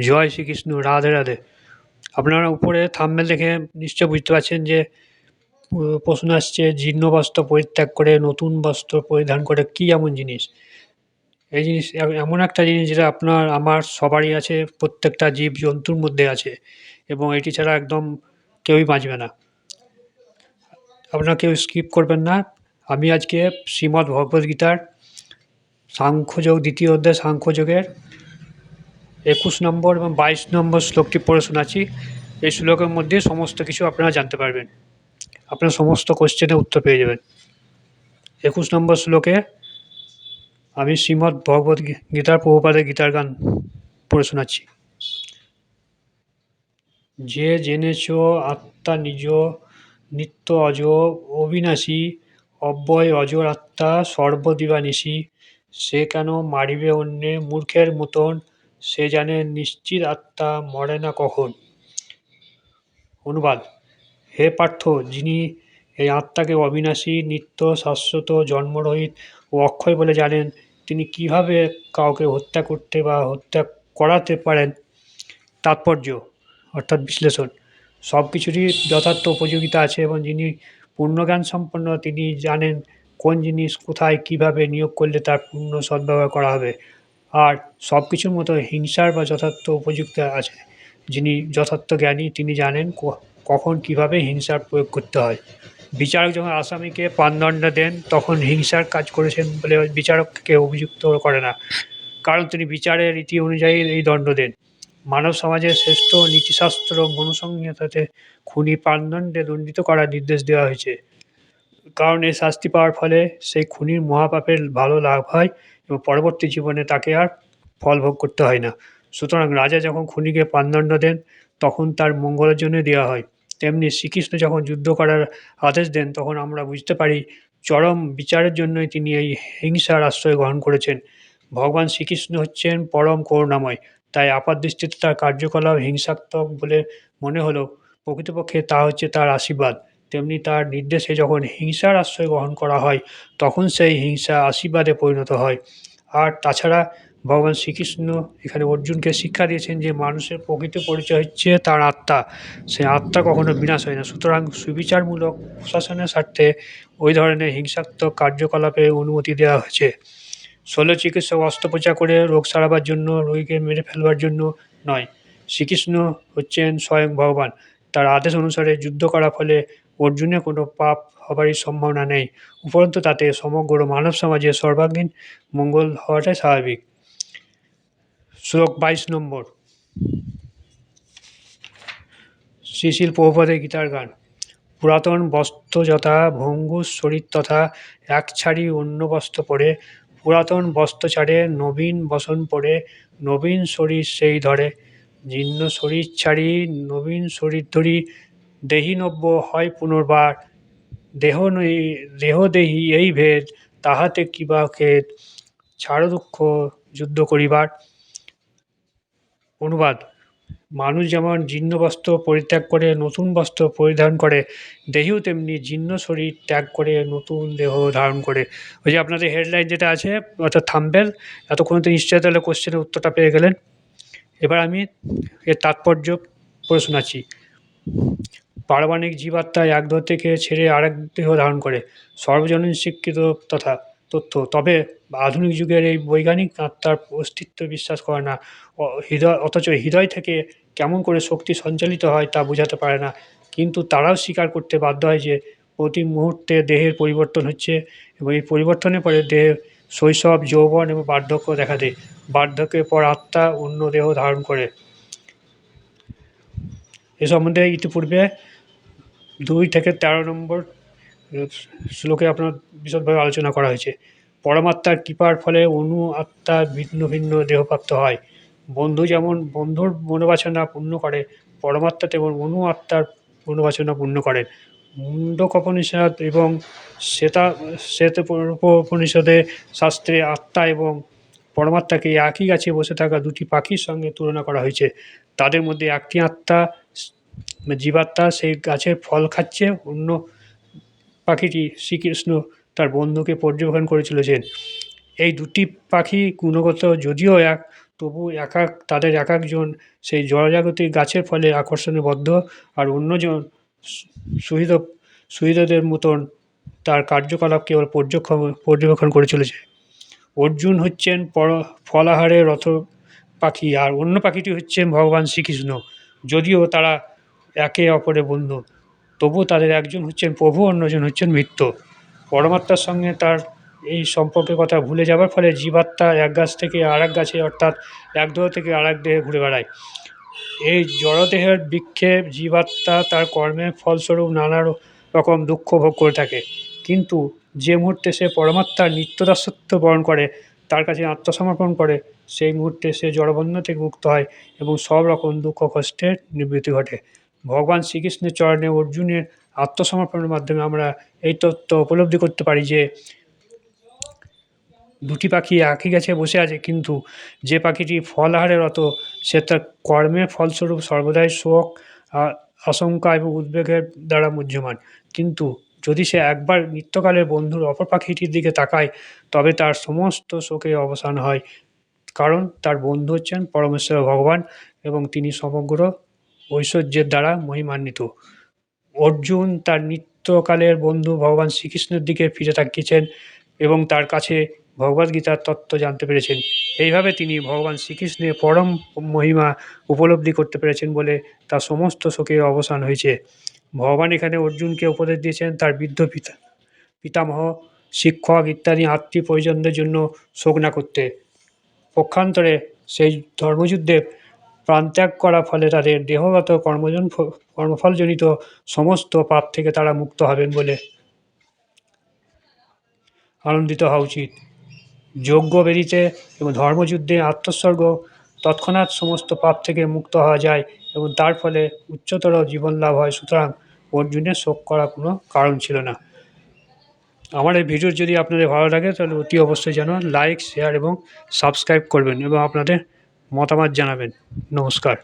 জয় শ্রীকৃষ্ণ, রাধে রাধে। আপনারা উপরে থাম্বনেল দেখে নিশ্চয় বুঝতে পারছেন যে প্রশ্ন আসছে, জীর্ণ বস্ত্র পরিত্যাগ করে, নতুন বস্ত্র পরিধান করে কি এমন জিনিস? এই জিনিস এমন একটা জিনিস যেটা আপনার, আমার সবারই আছে, প্রত্যেকটা জীব জন্তুর মধ্যে আছে এবং এটি ছাড়া একদম কেউই বাঁচবে না। আপনারা কেউ স্কিপ করবেন না। আমি আজকে শ্রীমদ্ ভগবদ্গীতার সাংখ্যযোগ, দ্বিতীয় অধ্যায় সাংখ্যযোগের একুশ নম্বর এবং বাইশ নম্বর শ্লোকটি পড়ে শোনাচ্ছি। এই শ্লোকের মধ্যে সমস্ত কিছু আপনারা জানতে পারবেন। আপনার সমস্ত কোশ্চেনের উত্তর পেয়ে যাবেন। একুশ নম্বর শ্লোকে আমি শ্রীমদ্ ভগবত গীতার প্রভুপাদের গীতার গান পড়ে শোনাচ্ছি। যে জেনেছ আত্মা নিজ, নিত্য অজ, অবিনাশী, অব্যয় অজর আত্মা সর্বদিবানিশী, সে কেন মারিবে অন্যে মূর্খের মতন সে জানে নিশ্চিত আত্মা মরে না কখন। অনুবাদ, হে পার্থ, যিনি এই আত্মাকে অবিনাশী, নিত্য শাশ্বত, জন্মরহিত ও অক্ষয় বলে জানেন, তিনি কীভাবে কাউকে হত্যা করতে বা হত্যা করাতে পারেন? তাৎপর্য, অর্থাৎ বিশ্লেষণ সব কিছুরই যথার্থ উপযোগিতা আছে এবং যিনি পূর্ণজ্ঞান সম্পন্ন তিনি জানেন কোন জিনিস কোথায়, কীভাবে নিয়োগ করলে তার পূর্ণ সদ্ব্যবহার করা হবে। আর সব কিছুর মতো হিংসার বা যথার্থ উপযুক্ত আছে। যিনি যথার্থ জ্ঞানী, তিনি জানেন কখন কীভাবে হিংসার প্রয়োগ করতে হয়। বিচারক যখন আসামিকে প্রাণদণ্ড দেন, তখন হিংসার কাজ করেছেন বলে বিচারককে অভিযুক্ত করে না। কারণ তিনি বিচারের রীতি অনুযায়ী এই দণ্ড দেন। মানব সমাজের শ্রেষ্ঠ নীতিশাস্ত্র মনুসংহিতাতে খুনি প্রাণদণ্ডে দণ্ডিত করার নির্দেশ দেওয়া হয়েছে। কারণ এই শাস্তি পাওয়ার ফলে সেই খুনির মহাপাপের ভালো লাভ হয় পরবর্তী জীবনে তাকে আর ফল ভোগ করতে হয় না। সুতরাং রাজা যখন খুনিকে প্রাণদণ্ড দেন, তখন তার মঙ্গলের জন্য দেওয়া হয়। তেমনি শ্রীকৃষ্ণ যখন যুদ্ধ করার আদেশ দেন, তখন আমরা বুঝতে পারি চরম বিচারের জন্যই তিনি এই হিংসার আশ্রয় গ্রহণ করেছেন। ভগবান শ্রীকৃষ্ণ হচ্ছেন পরম করুণাময়, তাই আপাত দৃষ্টিতে তার কার্যকলাপ হিংসাত্মক বলে মনে হলেও প্রকৃতপক্ষে তা হচ্ছে তার আশীর্বাদ। তেমনি তার নির্দেশে যখন হিংসার আশ্রয় গ্রহণ করা হয়, তখন সেই হিংসা আশীর্বাদে পরিণত হয়। আর তাছাড়া ভগবান শ্রীকৃষ্ণ এখানে অর্জুনকে শিক্ষা দিয়েছেন যে মানুষের প্রকৃত পরিচয় হচ্ছে তার আত্মা। সে আত্মা কখনো বিনাশ হয় না। সুতরাং সুবিচারমূলক প্রশাসনের স্বার্থে ওই ধরনের হিংসাত্মক কার্যকলাপে অনুমতি দেওয়া হয়েছে। শল্য চিকিৎসক অস্ত্রোপচার করে রোগ সারাবার জন্য, রোগীকে মেরে ফেলবার জন্য নয়। শ্রীকৃষ্ণ হচ্ছেন স্বয়ং ভগবান। তার আদেশ অনুসারে যুদ্ধ করার ফলে অর্জুনের কোনো পাপ হবারই সম্ভাবনা নেই। উপরন্তু তাতে সমগ্র মানব সমাজে সর্বাঙ্গীন মঙ্গল হওয়াটাই স্বাভাবিক। শ্লোক বাইশ নম্বর। শ্রীশিল প্রভুপাদের গীতার গান। পুরাতন বস্ত্র যথা ভঙ্গুর শরীর তথা এক ছাড়ি অন্য বস্ত্র পরে, পুরাতন বস্ত্র ছাড়ে নবীন বসন পরে, নবীন শরীর সেই ধরে। জীর্ণ শরীর ছাড়ি নবীন শরীর ধরি দেহি নব্য হয় পুনর্বার। দেহ নই দেহ দেহি এই ভেদ, তাহাতে কিবা খেদ ছাড় দুঃখ যুদ্ধ করিবার। অনুবাদ, মানুষ যেমন জীর্ণ বস্ত্র পরিত্যাগ করে, নতুন বস্ত্র পরিধান করে, দেহিও তেমনি জীর্ণ শরীর ত্যাগ করে, নতুন দেহ ধারণ করে। ওই যে আপনাদের হেডলাইন যেটা আছে, অর্থাৎ থাম্বেল, এতক্ষণ তো নিশ্চয় তাহলে কোশ্চেনের উত্তরটা পেয়ে গেলেন। এবার আমি এর তাৎপর্য পড়ে শোনাচ্ছি পারমাণিক জীবাত্মা এক দেহ থেকে ছেড়ে আরেক দেহ ধারণ করে। সর্বজনীন স্বীকৃত তথা তথ্য। তবে আধুনিক যুগের এই বৈজ্ঞানিক আত্মার অস্তিত্ব বিশ্বাস করে না। হৃদয়, অথচ হৃদয় থেকে কেমন করে শক্তি সঞ্চালিত হয় তা বোঝাতে পারে না। কিন্তু তারাও স্বীকার করতে বাধ্য হয় যে প্রতি মুহূর্তে দেহের পরিবর্তন হচ্ছে এবং এই পরিবর্তনের পরে দেহের শৈশব, যৌবন এবং বার্ধক্য দেখা দেয়। বার্ধক্যের পর আত্মা অন্য দেহ ধারণ করে। এ সম্বন্ধে ইতিপূর্বে দুই থেকে তেরো নম্বর শ্লোকে আপনার বিশদভাবে আলোচনা করা হয়েছে। পরমাত্মার কৃপার ফলে অনু আত্মা ভিন্ন ভিন্ন দেহপ্রাপ্ত হয়। বন্ধু যেমন বন্ধুর মনোবাসনা পূর্ণ করে, পরমাত্মা তেমন অনু আত্মার মনোবাসনা পূর্ণ করেন মুন্ডকোপনিষদ এবং শ্বেতা শ্বেত উপনিষদে শাস্ত্রে আত্মা এবং পরমাত্মাকে একই গাছে বসে থাকা দুটি পাখির সঙ্গে তুলনা করা হয়েছে। তাদের মধ্যে একটি আত্মা জীবাত্মা সেই গাছের ফল খাচ্ছে, অন্য পাখিটি শ্রীকৃষ্ণ তার বন্ধুকে পর্যবেক্ষণ করে চলেছেন এই দুটি পাখি গুণগত যদিও এক, তবু এক এক, তাদের এক একজন সেই জলজাগতিক গাছের ফলে আকর্ষণে বদ্ধ আর অন্যজন সুহৃদ সুহৃদদের মতন তার কার্যকলাপ কেবল পর্যক্ষম পর্যবেক্ষণ করে চলেছে অর্জুন হচ্ছেন পর, ফলাহারে রথ পাখি আর অন্য পাখিটি হচ্ছেন ভগবান শ্রীকৃষ্ণ। যদিও তারা একে অপরের বন্ধু। তবু তাদের একজন হচ্ছেন প্রভু, অন্যজন হচ্ছেন মৃত্য পরমাত্মার সঙ্গে তার এই সম্পর্কের কথা ভুলে যাওয়ার ফলে জীবাত্মা এক গাছ থেকে আর এক গাছে, অর্থাৎ এক দেহ থেকে আর এক দেহে ঘুরে বেড়ায়। এই জড়দেহের বিক্ষেপ জীবাত্মা তার কর্মের ফলস্বরূপ নানা রকম দুঃখ ভোগ করে থাকে। কিন্তু যে মুহূর্তে সে পরমাত্মার নিত্যদাসত্ব বরণ করে, তার কাছে আত্মসমর্পণ করে, সেই মুহূর্তে সে জড়বন্ধ থেকে মুক্ত হয় এবং সব রকম দুঃখ কষ্টের নিবৃত্তি ঘটে। ভগবান শ্রীকৃষ্ণের চরণে অর্জুনের আত্মসমর্পণের মাধ্যমে আমরা এই তত্ত্ব উপলব্ধি করতে পারি যে দুটি পাখি একই গাছে বসে আছে, কিন্তু যে পাখিটি ফল আহারে রত, সে তার কর্মের ফলস্বরূপ সর্বদাই শোক আশঙ্কা এবং উদ্বেগের দ্বারা মুহ্যমান। কিন্তু যদি সে একবার নিত্যকালের বন্ধুর অপর পাখিটির দিকে তাকায়, তবে তার সমস্ত শোকের অবসান হয়। কারণ তার বন্ধু হচ্ছেন পরমেশ্বর ভগবান এবং তিনি সমগ্র ঐশ্বর্যের দ্বারা মহিমান্বিত। অর্জুন তার নিত্যকালের বন্ধু ভগবান শ্রীকৃষ্ণের দিকে ফিরে তাকিয়েছেন এবং তার কাছে ভগবদ্গীতার তত্ত্ব জানতে পেরেছেন। এইভাবে তিনি ভগবান শ্রীকৃষ্ণের পরম মহিমা উপলব্ধি করতে পেরেছেন বলে তার সমস্ত শোকের অবসান হয়েছে। ভগবান এখানে অর্জুনকে উপদেশ দিয়েছেন তার বৃদ্ধ পিতা পিতামহ, শিক্ষক ইত্যাদি আত্মীয় পরিজনদের জন্য শোক না করতে। পক্ষান্তরে সেই ধর্মযুদ্ধে প্রাণত্যাগ করার ফলে তাদের দেহগত কর্মজন কর্মফলজনিত সমস্ত পাপ থেকে তারা মুক্ত হবেন বলে আনন্দিত হওয়া উচিত। যজ্ঞ বেদিতে এবং ধর্মযুদ্ধে আত্মস্বর্গ তৎক্ষণাৎ সমস্ত পাপ থেকে মুক্ত হওয়া যায় এবং তার ফলে উচ্চতর জীবন লাভ হয়। সুতরাং অর্জুনের শোক করার কোনো কারণ ছিল না। আমার এই ভিডিও যদি আপনাদের ভালো লাগে তাহলে অতি অবশ্যই যেন লাইক, শেয়ার এবং সাবস্ক্রাইব করবেন এবং আপনাদের মতামত জানাবেন। নমস্কার।